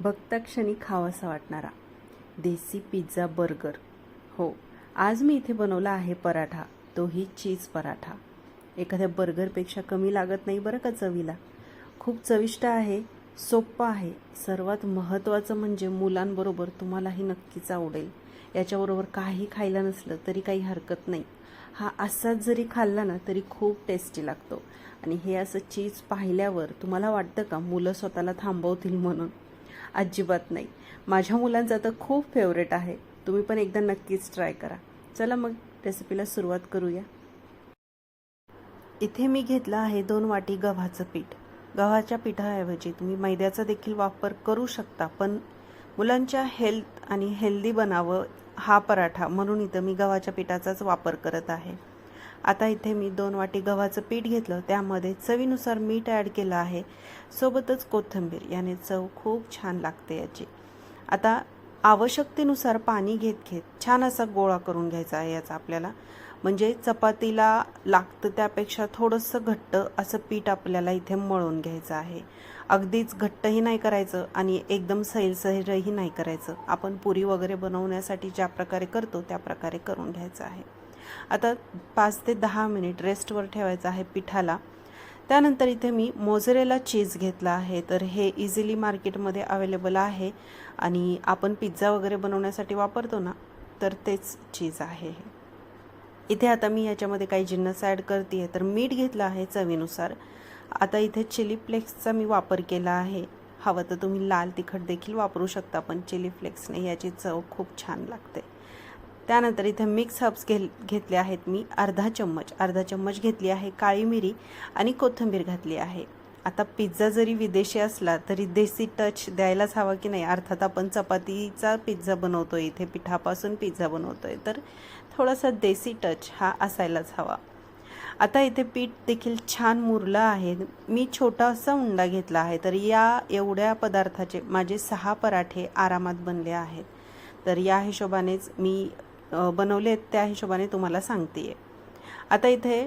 भक्तक्षणी खावासा वाटणारा. देसी pizza burger हो आज मी इथे बनवला आहे पराठा. तोही चीज पराठा. एखाद्या बर्गरपेक्षा कमी लागत नाही बरं का चवीला? खूप चविष्ट आहे सोप्पं आहे. सर्वात महत्त्वाचं म्हणजे मुलांबरोबर तुम्हालाही नक्कीच आवडेल. याच्याबरोबर काही खायला नसलं तरी काही हरकत नाही. हा असाच जरी खाल्ला ना तरी खूप टेस्टी लागतो. आणि हे असं चीज पाहिल्यावर तुम्हाला वाटतं का मुलं स्वतःला थांबवतील म्हणून? अजिबात नाही. माझ्या मुलांचा तर खूप फेवरेट आहे. तुम्ही पण एकदा नक्कीच ट्राय करा. चला मग रेसिपीला सुरुवात करूया. इथे मी घेतलं आहे दोन वाटी गव्हाचं पीठ. गव्हाच्या पिठाऐवजी तुम्ही मैद्याचा देखील वापर करू शकता पण मुलांच्या हेल्थ आणि हेल्दी बनावं हा पराठा म्हणून इथं मी गव्हाच्या पिठाचाच वापर करत आहे. आता इथे मी दोन वाटी गव्हाचं पीठ घेतलं. त्यामध्ये चवीनुसार मीठ ॲड केलं आहे. सोबतच कोथिंबीर. याने चव खूप छान लागते याची. आता आवश्यकतेनुसार पाणी घेत घेत छान असा गोळा करून घ्यायचा आहे याचा आपल्याला. म्हणजे चपातीला लागतं त्यापेक्षा थोडंसं घट्ट असं पीठ आपल्याला इथे मळून घ्यायचं आहे. अगदीच घट्टही नाही करायचं आणि एकदम सैलसैलही नाही करायचं. आपण पुरी वगैरे बनवण्यासाठी ज्या प्रकारे करतो त्या प्रकारे करून घ्यायचं आहे. आता पाच ते दहा मिनिट रेस्टवर ठेवायचं आहे पिठाला. त्यानंतर इथे मी मोझरेला चीज घेतला आहे. तर हे इझिली मार्केटमध्ये अवेलेबल आहे. आणि आपण पिझ्झा वगैरे बनवण्यासाठी वापरतो ना तर तेच चीज आहे हे. इथे आता मी याच्यामध्ये काही जिन्नस ॲड करते आहे तर मीठ घेतलं आहे चवीनुसार. आता इथे चिली फ्लेक्सचा मी वापर केला आहे. हवं तर तुम्ही लाल तिखट देखील वापरू शकता पण चिली फ्लेक्सने याची चव खूप छान लागते. त्यानंतर इथे मिक्स हब्स घे घेतले आहेत मी. अर्धा चम्मच. अर्धा चम्मच घेतली आहे काळी मिरी आणि कोथिंबीर घातली आहे. आता पिझ्झा जरी विदेशी असला तरी देसी टच द्यायलाच हवा की नाही? अर्थात आपण चपातीचा पिझ्झा बनवतो इथे पिठापासून पिझ्झा बनवतो आहे तर थोडासा देसी टच हा असायलाच हवा. आता इथे पीठ देखील छान मुरलं आहे. मी छोटासा उंडा घेतला आहे तर या एवढ्या पदार्थाचे माझे सहा पराठे आरामात बनले आहेत. तर या हिशोबानेच मी बनवले आहेत त्या हिशोबाने तुम्हाला सांगते आता इथे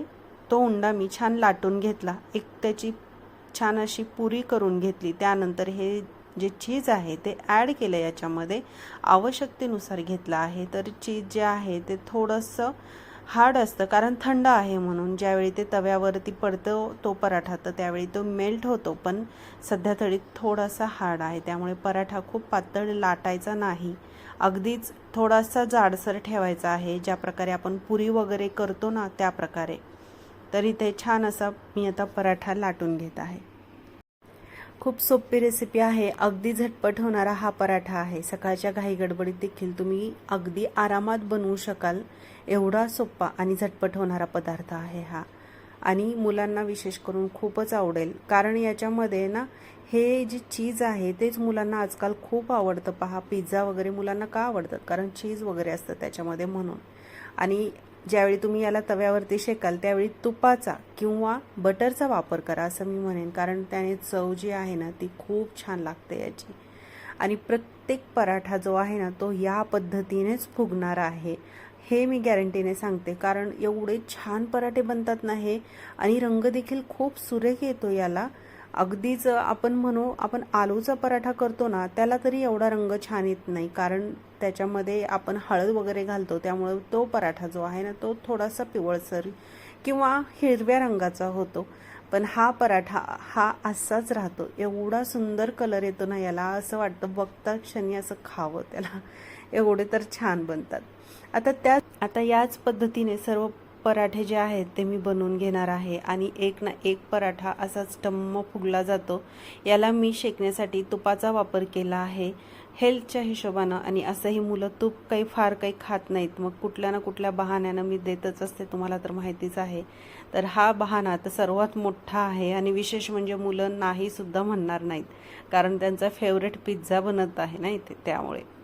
तो उंडा मी छान लाटून घेतला. एक त्याची छान अशी पुरी करून घेतली. त्यानंतर हे जे चीज आहे ते ॲड केलं याच्यामध्ये. आवश्यकतेनुसार घेतलं आहे. तर चीज जे आहे ते थोडंसं हार्ड असतं कारण थंड आहे म्हणून. ज्यावेळी ते तव्यावरती पडतं तो पराठा तर त्यावेळी तो मेल्ट होतो. पण सध्या तरी थोडासा हार्ड आहे. त्यामुळे पराठा खूप पातळ लाटायचा नाही. अगदीच थोडासा जाडसर ठेवायचा आहे. ज्या प्रकारे आपण पुरी वगैरे करतो ना त्या प्रकारे. तर इथे छान असा मी आता पराठा लाटून घेत आहे. खूप सोपी रेसिपी आहे. अगदी झटपट होणारा हा पराठा आहे. सकाळच्या घाई गडबडीत देखील तुम्ही अगदी आरामात बनवू शकाल. एवढा सोपा आणि झटपट होणारा पदार्थ आहे हा. आणि मुलांना विशेष करून खूपच आवडेल. कारण याच्यामध्ये ना हे जे चीज आहे तेच मुलांना आजकाल खूप आवडतं. पहा पिझ्झा वगैरे मुलांना का आवडतात? कारण चीज वगैरे असतं त्याच्यामध्ये म्हणून. आणि ज्यावेळी तुम्ही याला तव्यावरती शेकाल त्यावेळी तुपाचा किंवा बटरचा वापर करा असं मी म्हणेन. कारण त्याने चव जी आहे ना ती खूप छान लागते याची. आणि प्रत्येक पराठा जो आहे ना तो या पद्धतीनेच फुगणारा आहे. हे मी गॅरंटीने सांगते. कारण एवढे छान पराठे बनतात ना हे आणि रंग देखील खूप सुरेख येतो याला. अगदीच आपण म्हणू आपण आलूचा पराठा करतो ना त्याला तरी एवढा रंग छान येत नाही. कारण त्याच्यामध्ये आपण हळद वगैरे घालतो त्यामुळे तो पराठा जो आहे ना तो थोडासा पिवळसर किंवा हिरव्या रंगाचा होतो. पण हा पराठा हा असाच राहतो. एवढा सुंदर कलर येतो ना याला असं वाटतं बघता क्षणी असं खावं त्याला. एवढे तर छान बनतात. आता त्या आता याच पद्धतीने सर्व पराठे जे आहेत ते मी बनवून घेणार आहे आणि एक ना एक पराठा असाच टम्म फुगला जातो. याला मी शेकण्यासाठी तुपाचा वापर केला आहे. हेल्थच्या हिशोबानं आणि असंही मुलं तूप काही फार काही खात नाहीत. मग कुठल्या ना कुठल्या बहाण्यानं मी देतच असते तुम्हाला तर माहितीच आहे. तर हा बहाणा तर सर्वात मोठा आहे आणि विशेष म्हणजे मुलं नाहीसुद्धा म्हणणार नाहीत. कारण त्यांचा फेवरेट पिझ्झा बनत आहे ना इथे त्यामुळे.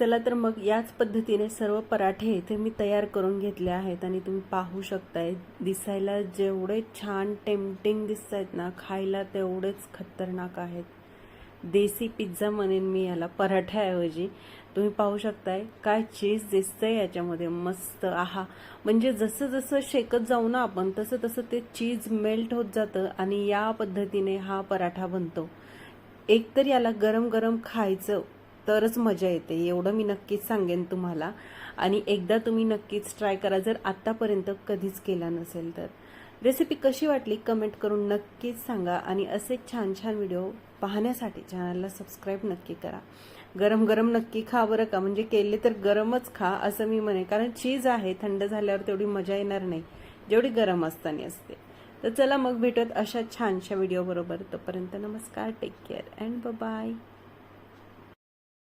चला तर मग याच पद्धतीने सर्व पराठे इथे मी तयार करून घेतले आहेत आणि तुम्ही पाहू शकताय दिसायला जेवढे छान टेम्पटिंग दिसत आहेत ना खायला तेवढेच खतरनाक आहेत. देसी पिझ्झा म्हणेन मी याला पराठ्याऐवजी. तुम्ही पाहू शकताय काय चीज दिसतंय याच्यामध्ये मस्त आहा. म्हणजे जसं जसं शेकत जाऊ ना आपण तसं तसं ते चीज मेल्ट होत जातं आणि या पद्धतीने हा पराठा बनतो. एकतर याला गरम गरम खायचं तरच मजा येते एवढं मी नक्कीच सांगेन तुम्हाला. आणि एकदा तुम्ही नक्कीच ट्राय करा जर आत्तापर्यंत कधीच केला नसेल तर. रेसिपी कशी वाटली कमेंट करून नक्कीच सांगा आणि असे छान छान व्हिडिओ पाहण्यासाठी चॅनलला सबस्क्राईब नक्की करा. गरम गरम नक्की खा बरं का म्हणजे केले तर गरमच खा असं मी म्हणे कारण चीज आहे थंड झाल्यावर तेवढी मजा येणार नाही. जेवढी गरम असताना असते. तर चला मग भेटत अशा छानशा व्हिडिओ बरोबर. तोपर्यंत नमस्कार टेक केअर अँड बाय